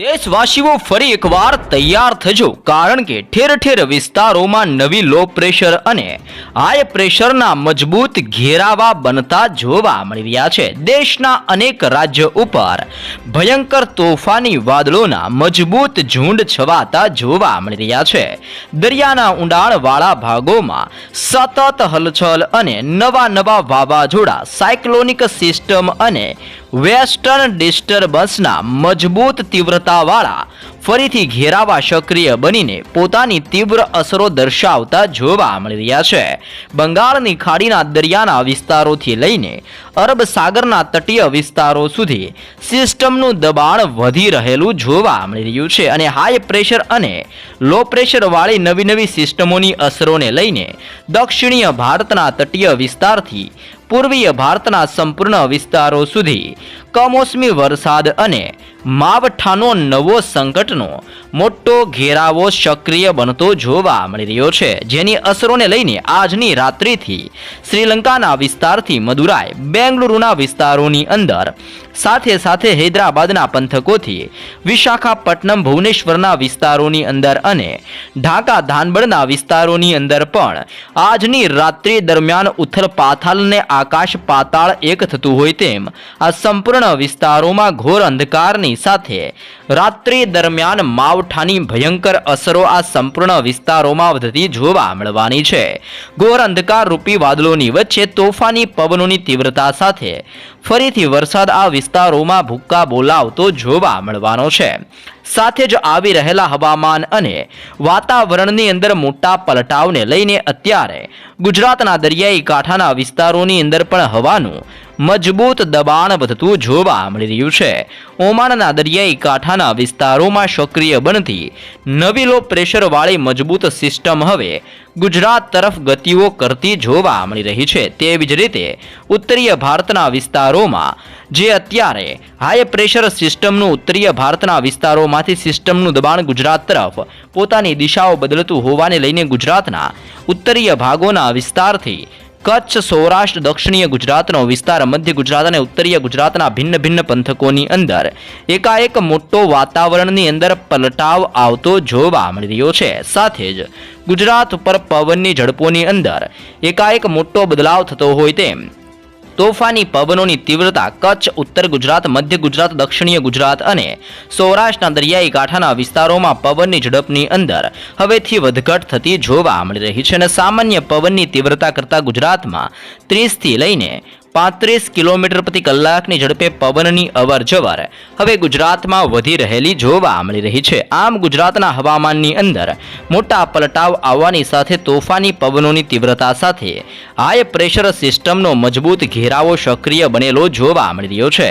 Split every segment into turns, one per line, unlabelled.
દેશવાસીઓ ફરી એકવાર તૈયાર થજો, કારણ કે ઠેર ઠેર વિસ્તારોમાં નવી લો પ્રેશર અને હાઈ પ્રેશરના મજબૂત ઘેરાવા બનતા જોવા મળી રહ્યા છે. દેશના અનેક રાજ્યો ઉપર ભયંકર તોફાની વાદળોના મજબૂત ઝુંડ છવાતા જોવા મળી રહ્યા છે. દરિયાના ઊંડાણવાળા ભાગોમાં સતત હલચલ અને નવા નવા વાવાઝોડા, સાયક્લોનિક સિસ્ટમ અને વેસ્ટર્ન ડિસ્ટર્બન્સના મજબૂત તીવ્રતાવાળા ફરીથી ઘેરાવા સક્રિય બનીને પોતાની તીવ્ર અસરો દર્શાવતા જોવા મળી રહ્યા છે. બંગાળની ખાડીના દરિયાના વિસ્તારોથી લઈને અરબ સાગરના તટીય વિસ્તારો સુધી સિસ્ટમનું દબાણ વધી રહેલું જોવા મળી રહ્યું છે અને હાઈ પ્રેશર અને લો પ્રેશરવાળી નવી નવી સિસ્ટમોની અસરોને લઈને દક્ષિણીય ભારતના તટીય વિસ્તારથી પૂર્વીય ભારતના સંપૂર્ણ વિસ્તારો સુધી કમોસમી વરસાદ અને માવઠાનો નવો સંકટનો, મોટો ઘેરાવો સક્રિય બનતો જોવા મળી રહ્યો છે. જેની અસરોને લઈને આજની રાત્રિથી શ્રીલંકાના વિસ્તારથી મદુરાઈ, બેંગલુરુના વિસ્તારોની અંદર સાથે સાથે હૈદરાબાદના પંથકોથી વિશાખાપટ્ટનમ, ભુવનેશ્વરના વિસ્તારોની અંદર અને ઢાકા ધાનબડના વિસ્તારોની અંદર પણ આજની રાત્રિ દરમિયાન ઉથલ પાથાલને આકાશ પાતાળ એક થતું હોય તેમ આ સંપૂર્ણ વિસ્તારોમાં ઘોર અંધકારની સાથે રાત્રિ દરમિયાન માવઠાની ભયંકર અસરો આ સંપૂર્ણ વિસ્તારોમાં વધતી જોવા મળવાની છે. ઘોર અંધકાર રૂપી વાદળોની વચ્ચે તોફાની પવનોની તીવ્રતા સાથે ફરીથી વરસાદ આ વિસ્તારોમાં ભૂક્કા બોલાવતો જોવા મળવાનો છે. સાથે જ આવી રહેલા હવામાન અને વાતાવરણની અંદર મોટા પલટાવને લઈને અત્યારે ગુજરાતના દરિયાઈ કાંઠાના વિસ્તારોની અંદર પણ હવાનું મજબૂત દબાણ વધતું જોવા મળી રહ્યું છે. ઓમાનના દરિયાઈ કાંઠાના વિસ્તારોમાં સક્રિય બનતી નવી લો પ્રેશરવાળી મજબૂત સિસ્ટમ હવે ગુજરાત તરફ ગતિઓ કરતી જોવા મળી રહી છે. તેવી જ રીતે ઉત્તરીય ભારતના વિસ્તારોમાં જે અત્યારે હાઈ પ્રેશર સિસ્ટમનું ઉત્તરીય ભારતના વિસ્તારોમાંથી સિસ્ટમનું દબાણ ગુજરાત તરફ પોતાની દિશાઓ બદલતું હોવાને લઈને ગુજરાતના ઉત્તરીય ભાગોના વિસ્તારથી કચ્છ, સૌરાષ્ટ્ર, દક્ષિણીય ગુજરાતનો વિસ્તાર, મધ્ય ગુજરાત અને ઉત્તરીય ગુજરાતના ભિન્ન ભિન્ન પંથકોની અંદર એકાએક મોટો વાતાવરણની અંદર પલટાવ આવતો જોવા મળી રહ્યો છે. સાથે જ ગુજરાત ઉપર પવનની ઝડપોની અંદર એકાએક મોટો બદલાવ થતો હોય તેમ તોફાની પવનોની તીવ્રતા કચ્છ, ઉત્તર ગુજરાત, મધ્ય ગુજરાત, દક્ષિણીય ગુજરાત અને સૌરાષ્ટ્રના દરિયાઈ કાંઠાના વિસ્તારોમાં પવનની ઝડપની અંદર હવેથી વધઘટ થતી જોવા મળી રહી છે અને સામાન્ય પવનની તીવ્રતા કરતાં ગુજરાતમાં ત્રીસથી લઈને પાંત્રીસ કિલોમીટર પ્રતિ કલાકની ઝડપે પવનની અવર જવર હવે ગુજરાતમાં વધી રહેલી જોવા મળી રહી છે. આમ ગુજરાતના હવામાનની અંદર મોટા પલટાવ આવવાની સાથે તોફાની પવનોની તીવ્રતા સાથે હાઈ પ્રેશર સિસ્ટમનો મજબૂત ઘેરાવો સક્રિય બનેલો જોવા મળી રહ્યો છે.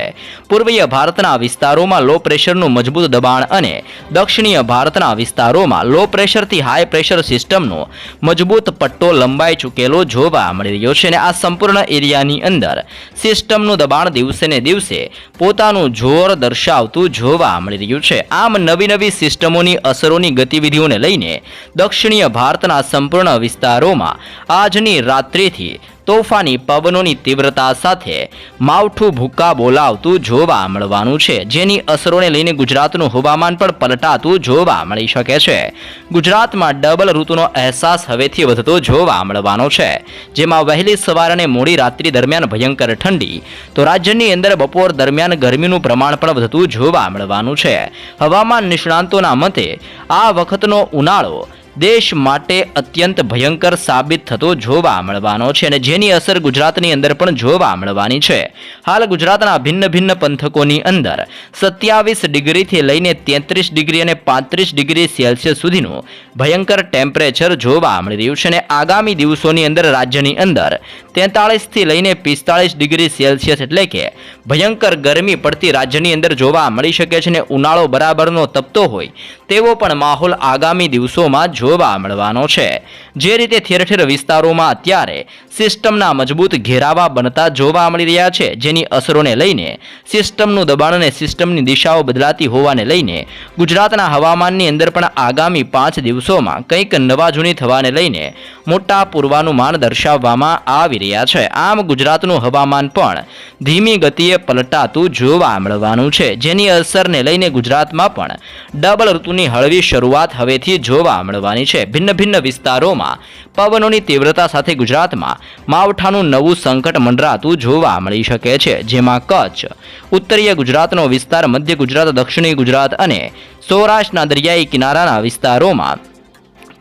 પૂર્વીય ભારતના વિસ્તારોમાં લો પ્રેશરનું મજબૂત દબાણ અને દક્ષિણીય ભારતના વિસ્તારોમાં લો પ્રેશરથી હાઈ પ્રેશર સિસ્ટમનો મજબૂત પટ્ટો લંબાઈ ચૂકેલો જોવા મળી રહ્યો છે અને આ સંપૂર્ણ એરિયાની અંદર સિસ્ટમનું દબાણ દિવસે ને દિવસે પોતાનું જોર દર્શાવતું જોવા મળી રહ્યું છે. આમ નવી નવી સિસ્ટમોની અસરોની ગતિવિધિઓને લઈને દક્ષિણીય ભારતના સંપૂર્ણ વિસ્તારોમાં આજની રાત્રિથી તોફાની પવનોની તીવ્રતા સાથે માવઠું ભૂક્કા બોલાવતું જોવા મળવાનું છે. જેની અસરોને લઈને ગુજરાતનું હવામાન પણ પલટાતું જોવા મળી શકે છે. ગુજરાતમાં ડબલ ઋતુનો અહેસાસ હવેથી વધતો જોવા મળવાનો છે. જેમાં વહેલી સવાર અને મોડી રાત્રિ દરમિયાન ભયંકર ઠંડી. તો રાજ્યની અંદર બપોર દરમિયાન ગરમીનું પ્રમાણ પણ વધતું જોવા મળવાનું છે. હવામાન નિષ્ણાંતોના મતે આ વખતનો ઉનાળો દેશ માટે અત્યંત ભયંકર સાબિત થતો જોવા મળવાનો છે અને જેની અસર ગુજરાતની અંદર પણ જોવા મળવાની છે. હાલ ગુજરાતના ભિન્ન ભિન્ન પંથકોની અંદર સત્યાવીસ ડિગ્રીથી લઈને તેત્રીસ ડિગ્રી અને પાંત્રીસ ડિગ્રી સેલ્સિયસ સુધીનું ભયંકર ટેમ્પરેચર જોવા મળી રહ્યું છે અને આગામી દિવસોની અંદર રાજ્યની અંદર તેતાળીસથી લઈને પિસ્તાળીસ ડિગ્રી સેલ્સિયસ એટલે કે ભયંકર ગરમી પડતી રાજ્યની અંદર જોવા મળી શકે છે અને ઉનાળો બરાબરનો તપતો હોય તેવો પણ માહોલ આગામી દિવસોમાં જોવા મળવાનો છે. જે રીતે ઠેર ઠેર વિસ્તારોમાં અત્યારે સિસ્ટમના મજબૂત ઘેરાવા બનતા જોવા મળી રહ્યા છે, જેની અસરોને લઈને સિસ્ટમનું દબાણ અને સિસ્ટમની દિશાઓ બદલાતી હોવાને લઈને ગુજરાતના હવામાનની અંદર પણ આગામી પાંચ દિવસોમાં કંઈક નવા જૂની થવાને લઈને મોટા પૂર્વાનુમાન દર્શાવવામાં આવી રહ્યા છે. આમ ગુજરાતનું હવામાન પણ ધીમી ગતિએ પલટાતું જોવા મળવાનું છે. જેની અસરને લઈને ગુજરાતમાં પણ ડબલ ઋતુની હળવી શરૂઆત હવેથી જોવા મળવાની છે. ભિન્ન ભિન્ન વિસ્તારોમાં પવનોની તીવ્રતા સાથે ગુજરાતમાં માવઠાનું નવું સંકટ મંડરાતું જોવા મળી શકે છે. જેમાં કચ્છ, ઉત્તરીય ગુજરાતનો વિસ્તાર, મધ્ય ગુજરાત, દક્ષિણી ગુજરાત અને સૌરાષ્ટ્રના દરિયાઈ કિનારાના વિસ્તારોમાં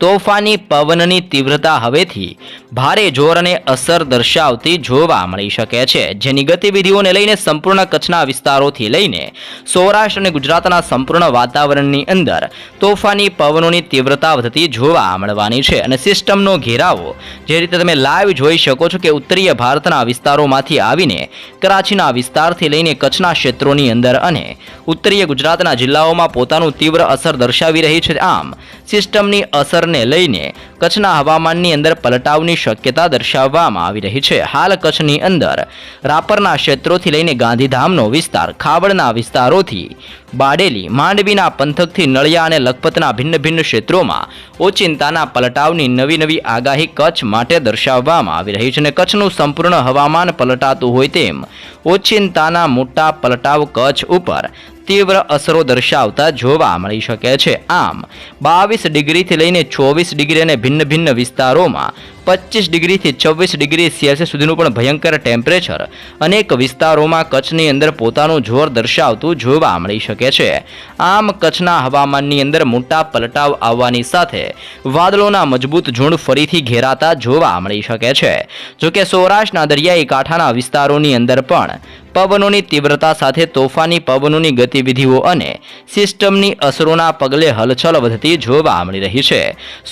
તોફાની પવનની તીવ્રતા હવેથી ભારે જોર અને અસર દર્શાવતી જોવા મળી શકે છે. જેની ગતિવિધિઓને લઈને સંપૂર્ણ કચ્છના વિસ્તારોથી લઈને સૌરાષ્ટ્ર અને ગુજરાતના સંપૂર્ણ વાતાવરણની અંદર તોફાની પવનોની તીવ્રતા વધતી જોવા મળવાની છે. અને સિસ્ટમનો ઘેરાવો જે રીતે તમે લાઈવ જોઈ શકો છો કે ઉત્તરીય ભારતના વિસ્તારોમાંથી આવીને કરાચીના વિસ્તારથી લઈને કચ્છના ક્ષેત્રોની અંદર અને ઉત્તરીય ગુજરાતના જિલ્લાઓમાં પોતાનું તીવ્ર અસર દર્શાવી રહી છે. આમ, સિસ્ટમની અસરને લઈને કચ્છના હવામાનની અંદર પલટાવની શક્યતા દર્શાવવામાં આવી રહી છે. હાલ કચ્છની અંદર રાપરના ક્ષેત્રોથી લઈને ગાંધીધામનો વિસ્તાર, ખાવડના વિસ્તારોથી બાડેલી, માંડવીના પંથકથી નળિયા અને લખપતના ભિન્ન ભિન્ન ક્ષેત્રોમાં ઓચિંતાના પલટાવની નવી નવી આગાહી કચ્છ માટે દર્શાવવામાં આવી રહી છે અને કચ્છનું સંપૂર્ણ હવામાન પલટાતું હોય તેમ ઓચિંતાના મોટા પલટાવ કચ્છ ઉપર તીવ્ર અસરો દર્શાવતા જોવા મળી શકે છે. આમ, બાવીસ ડિગ્રીથી લઈને ચોવીસ ડિગ્રી અને ભિન્ન ભિન્ન વિસ્તારોમાં પચીસ ડિગ્રીથી છવ્વીસ ડિગ્રી સેલ્સિયસ સુધીનું પણ ભયંકર ટેમ્પરેચર અનેક વિસ્તારોમાં કચ્છની અંદર પોતાનું જોર દર્શાવતું જોવા મળી શકે છે. આમ કચ્છના હવામાનની અંદર મોટા પલટાવ આવવાની સાથે વાદળોના મજબૂત ઝુંડ ફરીથી ઘેરાતા જોવા મળી શકે છે. જોકે સૌરાષ્ટ્રના દરિયાઈ કાંઠાના વિસ્તારોની અંદર પણ પવનોની તીવ્રતા સાથે તોફાની પવનોની ગતિવિધિઓ અને સિસ્ટમની અસરોના પગલે હલચલ વધતી જોવા મળી રહી છે.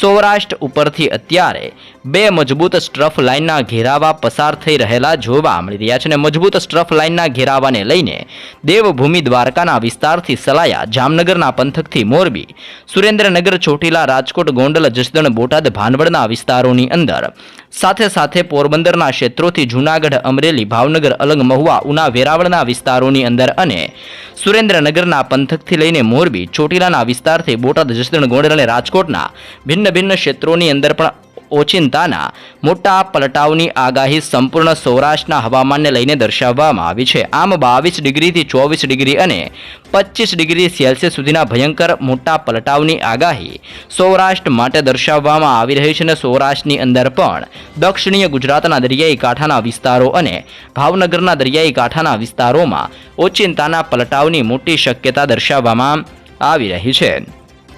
સૌરાષ્ટ્ર ઉપરથી અત્યારે બે મજબૂત સ્ટ્રફ લાઇનના ઘેરાવા પસાર થઈ રહેલા જોવા મળી રહ્યા છે અને મજબૂત સ્ટ્રફ લાઇનના ઘેરાવાને લઈને દેવભૂમિ દ્વારકાના વિસ્તારથી સલાયા જામનગરના પંથકથી મોરબી, સુરેન્દ્રનગર, ચોટીલા, રાજકોટ, ગોંડલ, જસદણ, બોટાદ, ભાનવડના વિસ્તારોની અંદર. સાથે સાથે પોરબંદરના ક્ષેત્રોથી જૂનાગઢ, અમરેલી, ભાવનગર, અલંગ મહુવા, ઉના, વેરાવળના વિસ્તારોની અંદર અને સુરેન્દ્રનગરના પંથકથી લઈને મોરબી, ચોટીલાના વિસ્તારથી બોટાદ, જસદણ, ગોંડલ અને રાજકોટના ભિન્ન ભિન્ન ક્ષેત્રોની અંદર પણ ઓચિંતાના મોટા પલટાવની આગાહી સંપૂર્ણ સૌરાષ્ટ્રના હવામાનને લઈને દર્શાવવામાં આવી છે. આમ બાવીસ ડિગ્રીથી ચોવીસ ડિગ્રી અને પચીસ ડિગ્રી સેલ્સિયસ સુધીના ભયંકર મોટા પલટાવની આગાહી સૌરાષ્ટ્ર માટે દર્શાવવામાં આવી રહી છે અને સૌરાષ્ટ્રની અંદર પણ દક્ષિણીય ગુજરાતના દરિયાઈ કાંઠાના વિસ્તારો અને ભાવનગરના દરિયાઈ કાંઠાના વિસ્તારોમાં ઓચિંતાના પલટાવની મોટી શક્યતા દર્શાવવામાં આવી રહી છે.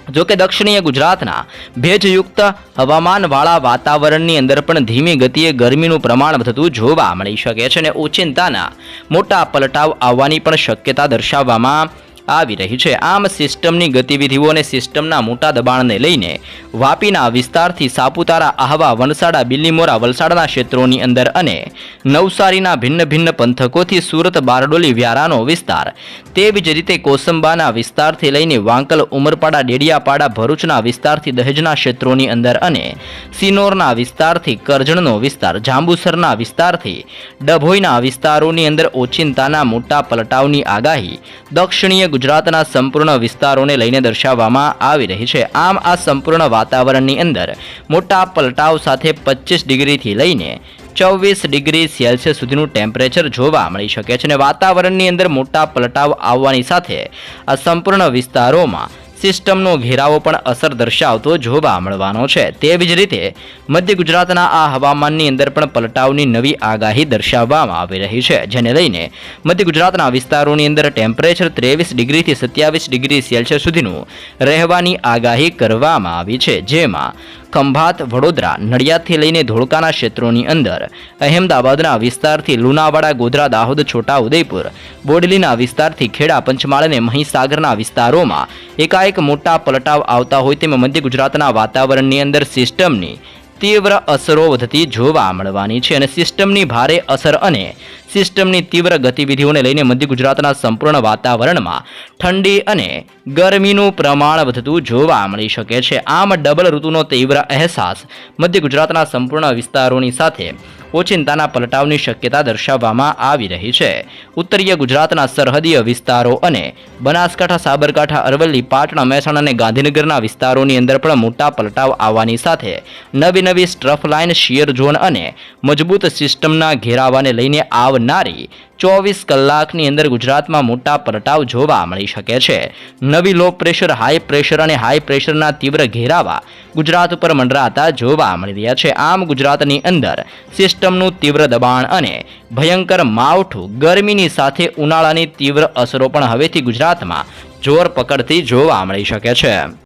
જો કે દક્ષિણીય ગુજરાતના ભેજયુક્ત હવામાનવાળા વાતાવરણની અંદર પણ ધીમી ગતિએ ગરમીનું પ્રમાણ વધતું જોવા મળી શકે છે અને ઓચિંતાના મોટા પલટાવ આવવાની પણ શક્યતા દર્શાવવામાં આવી રહી છે. આમ સિસ્ટમની ગતિવિધિઓ અને સિસ્ટમના મોટા દબાણને લઈને વાપીના વિસ્તારથી સાપુતારા, આહવા વનસાડા બિલ્લીમોરા વલસાડના ક્ષેત્રોની અંદર અને નવસારીના ભિન્ન ભિન્ન પંથકોથી સુરત, બારડોલી, વ્યારાનો વિસ્તાર. તેવી જ રીતે કોસંબાના વિસ્તારથી લઈને વાંકલ, ઉમરપાડા, ડેડિયાપાડા, ભરૂચના વિસ્તારથી દહેજના ક્ષેત્રોની અંદર અને સિનોરના વિસ્તારથી કરજણનો વિસ્તાર, જાંબુસરના વિસ્તારથી ડભોઈના વિસ્તારોની અંદર ઓચિંતાના મોટા પલટાવની આગાહી દક્ષિણીય ગુજરાતના સંપૂર્ણ વિસ્તારોને લઈને દર્શાવવામાં આવી રહી છે. આમ આ સંપૂર્ણ વાતાવરણની અંદર મોટા પલટાવ સાથે પચીસ ડિગ્રીથી લઈને ચોવીસ ડિગ્રી સેલ્સિયસ સુધીનું ટેમ્પરેચર જોવા મળી શકે છે અને વાતાવરણની અંદર મોટા પલટાવ આવવાની સાથે આ સંપૂર્ણ વિસ્તારોમાં સિસ્ટમનો ઘેરાવો પણ અસર દર્શાવતો જોવા મળવાનો છે. તેવી જ રીતે, મધ્ય ગુજરાતના આ હવામાનની અંદર પણ પલટાવની નવી આગાહી દર્શાવવામાં આવી રહી છે, જેને લઈને મધ્ય ગુજરાતના વિસ્તારોની અંદર ટેમ્પરેચર ત્રેવીસ ડિગ્રીથી સત્યાવીસ ડિગ્રી સેલ્સિયસ સુધીનું રહેવાની આગાહી કરવામાં આવી છે, જેમાં ખંભાત, વડોદરા, નડિયાદથી લઈને ધોળકાના ક્ષેત્રોની અંદર. અહેમદાબાદના વિસ્તારથી લુણાવાડા, ગોધરા, દાહોદ, છોટા, ઉદયપુર. બોડલીના વિસ્તારથી ખેડા પંચમાળ અને મહીસાગરના વિસ્તારોમાં એકાએક મોટા પલટાવ આવતા હોય તેમ મધ્ય ગુજરાતના વાતાવરણની અંદર સિસ્ટમની તીવ્ર અસરો વધતી જોવા મળવાની છે અને સિસ્ટમની ભારે અસર અને સિસ્ટમની તીવ્ર ગતિવિધિઓને લઈને મધ્ય ગુજરાતના સંપૂર્ણ વાતાવરણમાં ઠંડી અને ગરમીનું પ્રમાણ વધતું જોવા મળી શકે છે. આમ ડબલ ઋતુનો તીવ્ર અહેસાસ મધ્ય ગુજરાતના સંપૂર્ણ વિસ્તારોની સાથે ઓચિંતાના પલટાવની શક્યતા દર્શાવવામાં આવી રહી છે. ઉત્તરીય ગુજરાતના સરહદીય વિસ્તારો અને બનાસકાંઠા, સાબરકાંઠા, અરવલ્લી, પાટણા, મહેસાણા અને ગાંધીનગરના વિસ્તારોની અંદર પણ મોટા પલટાવ આવવાની સાથે નવી નવી સ્ટ્રફ લાઇન શિયર ઝોન અને મજબૂત સિસ્ટમના ઘેરાવાને લઈને આવનારી ચોવીસ કલાકની અંદર ગુજરાતમાં મોટા પલટાવ જોવા મળી શકે છે. નવી લો પ્રેશર હાઈ પ્રેશર અને હાઈ પ્રેશરના તીવ્ર ઘેરાવા ગુજરાત ઉપર મંડરાતા જોવા મળી રહ્યા છે. આમ ગુજરાતની અંદર સિસ્ટમનું તીવ્ર દબાણ અને ભયંકર માવઠું ગરમીની સાથે ઉનાળાની તીવ્ર અસરો પણ હવેથી ગુજરાતમાં જોર પકડતી જોવા મળી શકે છે.